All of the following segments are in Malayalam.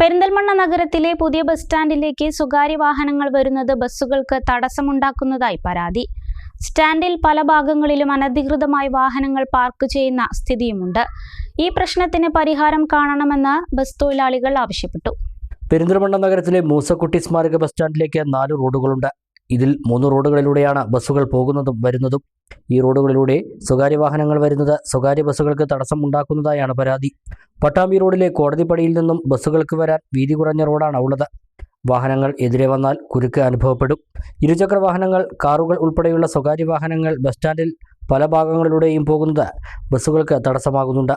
പെരിന്തൽമണ്ണ നഗരത്തിലെ പുതിയ ബസ് സ്റ്റാൻഡിലേക്ക് സ്വകാര്യ വാഹനങ്ങൾ വരുന്നത് ബസ്സുകൾക്ക് തടസ്സമുണ്ടാക്കുന്നതായി പരാതി. സ്റ്റാൻഡിൽ പല ഭാഗങ്ങളിലും അനധികൃതമായി വാഹനങ്ങൾ പാർക്ക് ചെയ്യുന്ന സ്ഥിതിയുമുണ്ട്. ഈ പ്രശ്നത്തിന് പരിഹാരം കാണണമെന്ന് ബസ് തൊഴിലാളികൾ ആവശ്യപ്പെട്ടു. പെരിന്തൽമണ്ണ നഗരത്തിലെ മൂസക്കുട്ടി സ്മാരക ബസ് സ്റ്റാൻഡിലേക്ക് നാല് റോഡുകളുണ്ട്. ഇതിൽ മൂന്ന് റോഡുകളിലൂടെയാണ് ബസ്സുകൾ പോകുന്നതും വരുന്നതും. ഈ റോഡുകളിലൂടെ സ്വകാര്യ വാഹനങ്ങൾ വരുന്നത് സ്വകാര്യ ബസ്സുകൾക്ക് തടസ്സം ഉണ്ടാക്കുന്നതായാണ് പരാതി. പട്ടാമ്പി റോഡിലെ കോടതിപ്പടിയിൽ നിന്നും ബസ്സുകൾക്ക് വരാൻ വീതി കുറഞ്ഞ റോഡാണ് ഉള്ളത്. വാഹനങ്ങൾ എതിരെ വന്നാൽ കുരുക്ക് അനുഭവപ്പെടും. ഇരുചക്ര വാഹനങ്ങൾ കാറുകൾ ഉൾപ്പെടെയുള്ള സ്വകാര്യ വാഹനങ്ങൾ ബസ് സ്റ്റാൻഡിൽ പല ഭാഗങ്ങളിലൂടെയും പോകുന്നത് ബസ്സുകൾക്ക് തടസ്സമാകുന്നുണ്ട്.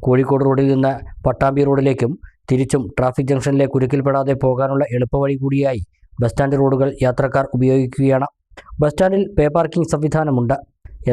കോഴിക്കോട് റോഡിൽ നിന്ന് പട്ടാമ്പി റോഡിലേക്കും തിരിച്ചും ട്രാഫിക് ജംഗ്ഷനിലെ കുരുക്കിൽപ്പെടാതെ പോകാനുള്ള എളുപ്പവഴി കൂടിയായി ബസ് സ്റ്റാൻഡ് റോഡുകൾ യാത്രക്കാർ ഉപയോഗിക്കുകയാണ്. ബസ് സ്റ്റാൻഡിൽ പേ പാർക്കിംഗ് സംവിധാനമുണ്ട്.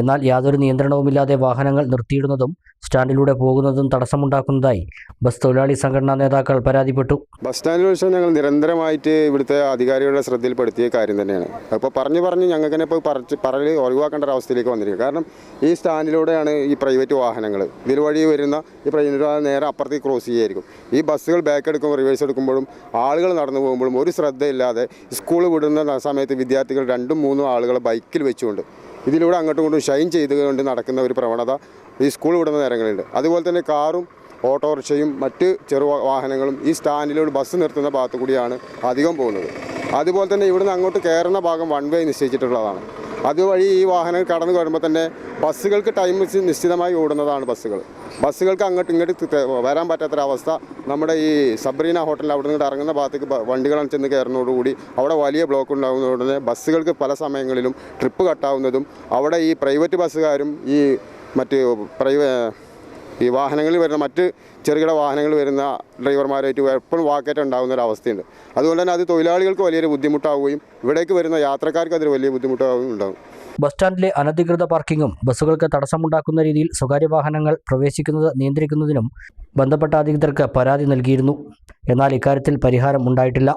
എന്നാൽ യാതൊരു നിയന്ത്രണവുമില്ലാതെ വാഹനങ്ങൾ നിർത്തിയിടുന്നതും സ്റ്റാൻഡിലൂടെ പോകുന്നതും തടസ്സമുണ്ടാക്കുന്നതായി ബസ് തൊഴിലാളി സംഘടനാ നേതാക്കൾ പരാതിപ്പെട്ടു. ബസ് സ്റ്റാൻഡിൽ വെച്ചാൽ ഞങ്ങൾ നിരന്തരമായിട്ട് ഇവിടുത്തെ അധികാരികളുടെ ശ്രദ്ധയിൽപ്പെടുത്തിയ കാര്യം തന്നെയാണ്. അപ്പോൾ പറഞ്ഞു പറഞ്ഞ് ഞങ്ങൾക്ക് തന്നെ ഇപ്പോൾ പറച്ച് പറഞ്ഞ് ഒഴിവാക്കേണ്ട ഒരു അവസ്ഥയിലേക്ക് വന്നിരിക്കുക കാരണം ഈ സ്റ്റാൻഡിലൂടെയാണ് ഈ പ്രൈവറ്റ് വാഹനങ്ങൾ ഇതിൽ വഴി വരുന്ന ഈ പ്രൈവറ്റ് നേരെ അപ്പുറത്തേക്ക് ക്രോസ് ചെയ്യുമായിരിക്കും ഈ ബസ്സുകൾ ബാക്ക് എടുക്കുമ്പോൾ റിവേഴ്സ് എടുക്കുമ്പോഴും ആളുകൾ നടന്നു പോകുമ്പോഴും ഒരു ശ്രദ്ധയില്ലാതെ സ്കൂൾ വിടുന്ന സമയത്ത് വിദ്യാർത്ഥികൾ രണ്ടും മൂന്നും ആളുകൾ ബൈക്കിൽ വെച്ചുകൊണ്ട് ഇതിലൂടെ അങ്ങോട്ടും ഇങ്ങോട്ടും ഷൈൻ ചെയ്തുകൊണ്ട് നടക്കുന്ന ഒരു പ്രവണത ഈ സ്കൂൾ വിടുന്ന നേരങ്ങളുണ്ട് അതുപോലെ തന്നെ കാറും ഓട്ടോറിക്ഷയും മറ്റ് ചെറു വാഹനങ്ങളും ഈ സ്റ്റാൻഡിലൂടെ ബസ് നിർത്തുന്ന ഭാഗത്തു കൂടിയാണ് അധികം പോകുന്നത്. അതുപോലെ തന്നെ ഇവിടുന്ന് അങ്ങോട്ട് കയറുന്ന ഭാഗം വൺ വേ നിശ്ചയിച്ചിട്ടുള്ളതാണ്. അതുവഴി ഈ വാഹനങ്ങൾ കടന്നു വരുമ്പോൾ തന്നെ ബസ്സുകൾക്ക് ടൈം നിശ്ചിതമായി ഓടുന്നതാണ് ബസ്സുകൾ. ബസ്സുകൾക്ക് അങ്ങോട്ട് ഇങ്ങോട്ട് വരാൻ പറ്റാത്തൊരവസ്ഥ നമ്മുടെ ഈ സബ്രീന ഹോട്ടലിൽ അവിടെ നിന്ന് ഇറങ്ങുന്ന ഭാഗത്തേക്ക് വണ്ടികളാണ് ചെന്ന് കയറുന്നതോടുകൂടി അവിടെ വലിയ ബ്ലോക്ക് ഉണ്ടാകുന്നതോടെ ബസ്സുകൾക്ക് പല സമയങ്ങളിലും ട്രിപ്പ് കട്ടാവുന്നതും അവിടെ ഈ പ്രൈവറ്റ് ബസ്സുകാരും ഈ മറ്റ് പ്രൈവ ഈ വാഹനങ്ങളിൽ വരുന്ന മറ്റ് ചെറുകിട വാഹനങ്ങൾ വരുന്ന ഡ്രൈവർമാരായിട്ട് എപ്പോഴും വാക്കേറ്റം ഉണ്ടാകുന്ന ഒരു അവസ്ഥയുണ്ട്. അതുകൊണ്ട് തന്നെ അത് തൊഴിലാളികൾക്ക് വലിയൊരു ബുദ്ധിമുട്ടാവുകയും ഇവിടേക്ക് വരുന്ന യാത്രക്കാർക്ക് അതൊരു വലിയ ബുദ്ധിമുട്ടാവുകയും ഉണ്ടാകും. ബസ് സ്റ്റാൻഡിലെ അനധികൃത പാർക്കിങ്ങും ബസ്സുകൾക്ക് തടസ്സമുണ്ടാക്കുന്ന രീതിയിൽ സ്വകാര്യ വാഹനങ്ങൾ പ്രവേശിക്കുന്നത് നിയന്ത്രിക്കുന്നതിനും ബന്ധപ്പെട്ട അധികൃതർക്ക് പരാതി നൽകിയിരുന്നു. എന്നാൽ ഇക്കാര്യത്തിൽ പരിഹാരം ഉണ്ടായിട്ടില്ല.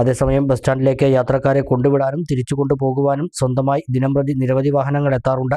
അതേസമയം ബസ് സ്റ്റാൻഡിലേക്ക് യാത്രക്കാരെ കൊണ്ടുവിടാനും തിരിച്ചു കൊണ്ടുപോകുവാനും സ്വന്തമായി ദിനംപ്രതി നിരവധി വാഹനങ്ങൾ എത്താറുണ്ട്.